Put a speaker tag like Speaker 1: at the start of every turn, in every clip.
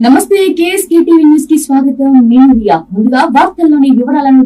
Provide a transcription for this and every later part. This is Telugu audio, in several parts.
Speaker 1: నమస్తే కేఎస్కే టీవీ న్యూస్కి స్వాగతం. నేను రియా. ముందుగా వార్తల్లోని వివరాలను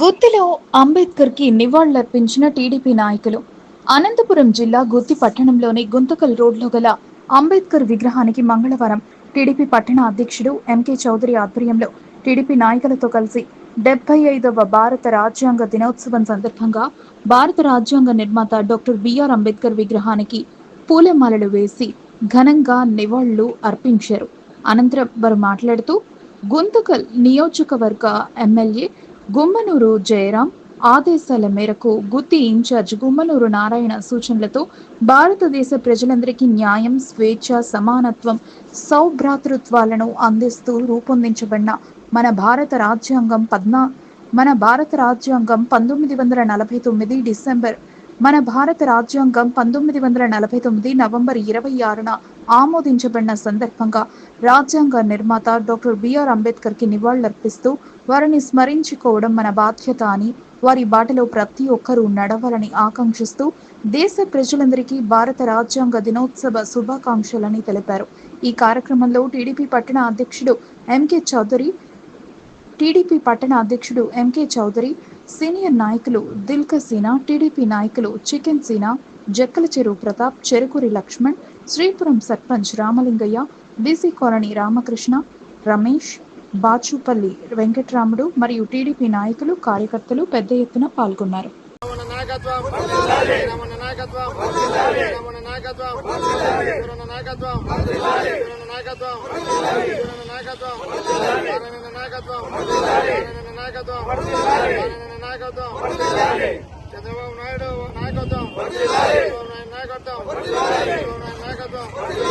Speaker 2: గుత్తిలో అంబేద్కర్కి నివాళులర్పించిన టీడీపీ నాయకులు. అనంతపురం జిల్లా గుత్తి పట్టణంలోని గుంతకల్ రోడ్లో గల అంబేద్కర్ విగ్రహానికి మంగళవారం టీడీపీ పట్టణ అధ్యక్షుడు ఎంకే చౌదరి ఆధ్వర్యంలో టీడీపీ నాయకులతో కలిసి డెబ్బై ఐదవ భారత రాజ్యాంగ దినోత్సవం సందర్భంగా భారత రాజ్యాంగ నిర్మాత డాక్టర్ బిఆర్ అంబేద్కర్ విగ్రహానికి పూలమాలలు వేసి ఘనంగా నివాళులు అర్పించారు. అనంతరం వారు మాట్లాడుతూ గుంతకల్ నియోజకవర్గ ఎమ్మెల్యే గుమ్మనూరు జయరాం ఆదేశాల మేరకు గుత్తి ఇన్ఛార్జ్ గుమ్మనూరు నారాయణ సూచనలతో భారతదేశ ప్రజలందరికీ న్యాయం స్వేచ్ఛ సమానత్వం సౌభ్రాతృత్వాలను అందిస్తూ రూపొందించబడిన మన భారత రాజ్యాంగం పద్నా మన భారత రాజ్యాంగం పంతొమ్మిది వందల నలభై తొమ్మిది డిసెంబర్ మన భారత రాజ్యాంగం పంతొమ్మిది వందల నలభై తొమ్మిది నవంబర్ ఇరవై ఆరున ఆమోదించబడిన సందర్భంగా రాజ్యాంగ నిర్మాత డాక్టర్ బిఆర్ అంబేద్కర్కి నివాళులర్పిస్తూ వారిని స్మరించుకోవడం మన బాధ్యత అని వారి బాటలో ప్రతి ఒక్కరూ నడవాలని ఆకాంక్షిస్తూ దేశ ప్రజలందరికీ భారత రాజ్యాంగ దినోత్సవ శుభాకాంక్షలని తెలిపారు. ఈ కార్యక్రమంలో టీడీపీ పట్టణ అధ్యక్షుడు ఎంకే చౌదరి టీడీపీ పట్టణ అధ్యక్షుడు ఎంకే చౌదరి సీనియర్ నాయకులు దిల్క సీనా టీడీపీ నాయకులు chicken Seena Jakkala Cheruvu Pratap Cherukuri Lakshman Sripuram sarpanch Ramalingaiah BC colony Ramakrishna Ramesh Bachupalli Venkatramudu మరియు టీడీపీ నాయకులు కార్యకర్తలు పెద్ద ఎత్తున పాల్గొన్నారు.
Speaker 3: నాయకత్వం నాయకత్వం. నాయకత్వం. చంద్రబాబు నాయుడు నాయకత్వం. నాయకత్వం. నాయకత్వం.